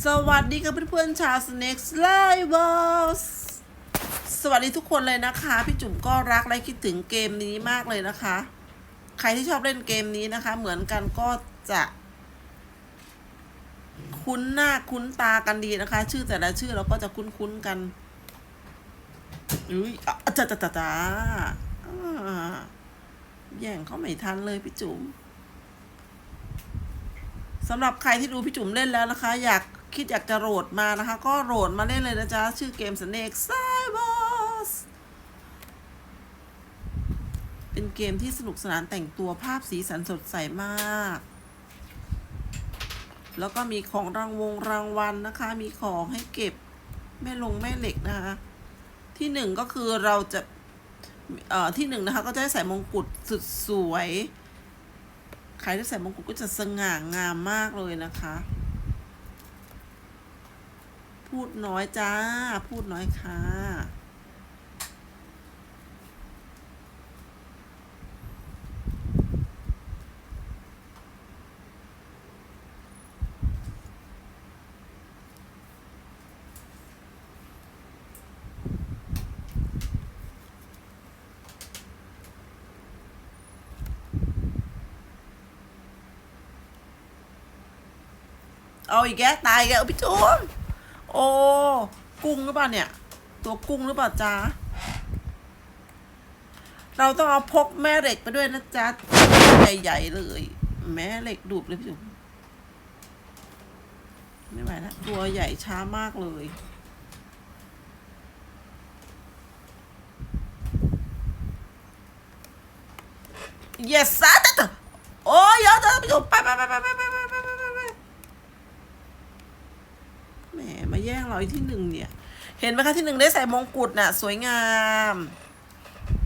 สวัสดีครับเพื่อนๆชาว Snakes Livers สวัสดีทุกคนเลยนะคะ พี่จุ๋มก็รักและคิดถึงเกมนี้มากเลยนะคะ ใครที่ชอบเล่นเกมนี้นะคะ เหมือนกันก็จะ คุ้นหน้าคุ้นตากันดีนะคะ ชื่อแต่ละชื่อเราก็จะคุ้นๆกันอุ้ยอะจ้าจ้าจ้าจ้าอ่าแย่งเขาไม่ทันเลยพี่จุ๋มสำหรับใครที่ดูพี่จุ๋มเล่นแล้วนะคะ อยาก คิดอยากจะโหลดมานะคะ ก็โหลดมาเล่นเลยนะจ๊ะ ชื่อเกม Snake Cybers เป็นเกมที่สนุกสนานแต่งตัวภาพสีสันสดใสมาก แล้วก็มีของรางวงรางวัลนะคะ มีของให้เก็บแม่ลงแม่เหล็กนะคะ ที่หนึ่งก็คือเราจะเอ่อที่หนึ่งนะคะก็จะได้ใส่มงกุฎสุดสวย ใครที่ใส่มงกุฎก็จะสง่างามมากเลยนะคะ พูดน้อยจ้า พูดน้อยค่ะ เอาอีกแกตายอีกแล้วพี่จุ๋ม โอ้กุ้งหรือเปล่าเนี่ย ตัวกุ้งหรือเปล่าจ๊ะเราต้องเอาพกแม่เหล็กไปด้วยนะจ๊ะใหญ่ๆเลย แม่เหล็กดูดเลยพี่จุ๋มไม่ไหวแล้วตัวใหญ่ช้ามากเลยเยสซาแต่โอ้ยเยอะจ้ะพี่จุ๋มไปไปไปไปไป แหมมาแย่งเราอีกที่หนึ่งเนี่ย เห็นไหมคะที่หนึ่งได้ใส่มงกุฎน่ะ สวยงาม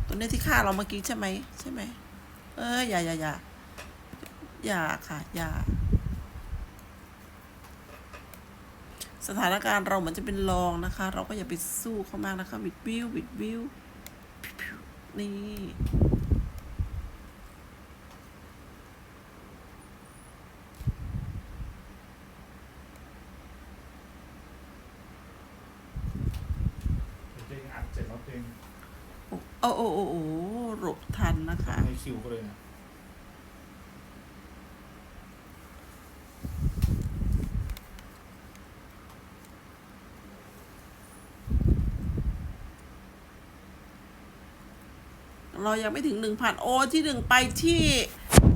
ตัวนี้ที่ฆ่าเราเมื่อกี้ใช่ไหมใช่ไหมเอออย่าอย่าอย่าอย่าค่ะอย่าสถานการณ์เราเหมือนจะเป็นรองนะคะ เราก็อย่าไปสู้เขามากนะคะบิดวิวบิดวิวพิวนี่ เพลง อัดเสร็จแล้วเพลงโอ้โอ้โอ้โอ้หลบทันนะคะในคิวก็เลยนะเรายังไม่ถึงหนึ่งพันโอ้ที่หนึ่งไปที่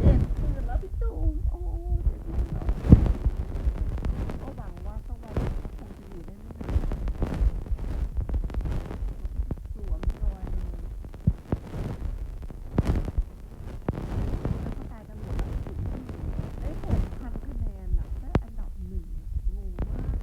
เจ็ดหมื่นแล้วพี่ตูมโอ้เจ็ดหมื่นแล้วก็หวังว่าสักวันเราคงจะอยู่ได้ไม่นานสวมรอยเลยแล้วก็ตายกันหมดแล้วจุดที่ได้หกพันคะแนนอะได้อันดับหนึ่งอะงงมาก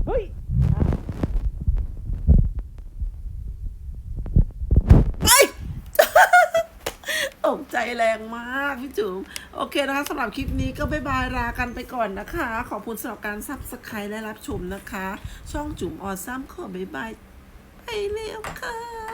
เฮ้ยตกใจแรงมากพี่จุ๋มโอเคนะคะสำหรับคลิปนี้ก็บายบายลากันไปก่อนนะคะ ขอบคุณสำหรับการซับสไครต์และรับชมนะคะ ช่องจุ๋มออซัมขอบายบาย ไปเร็วค่ะ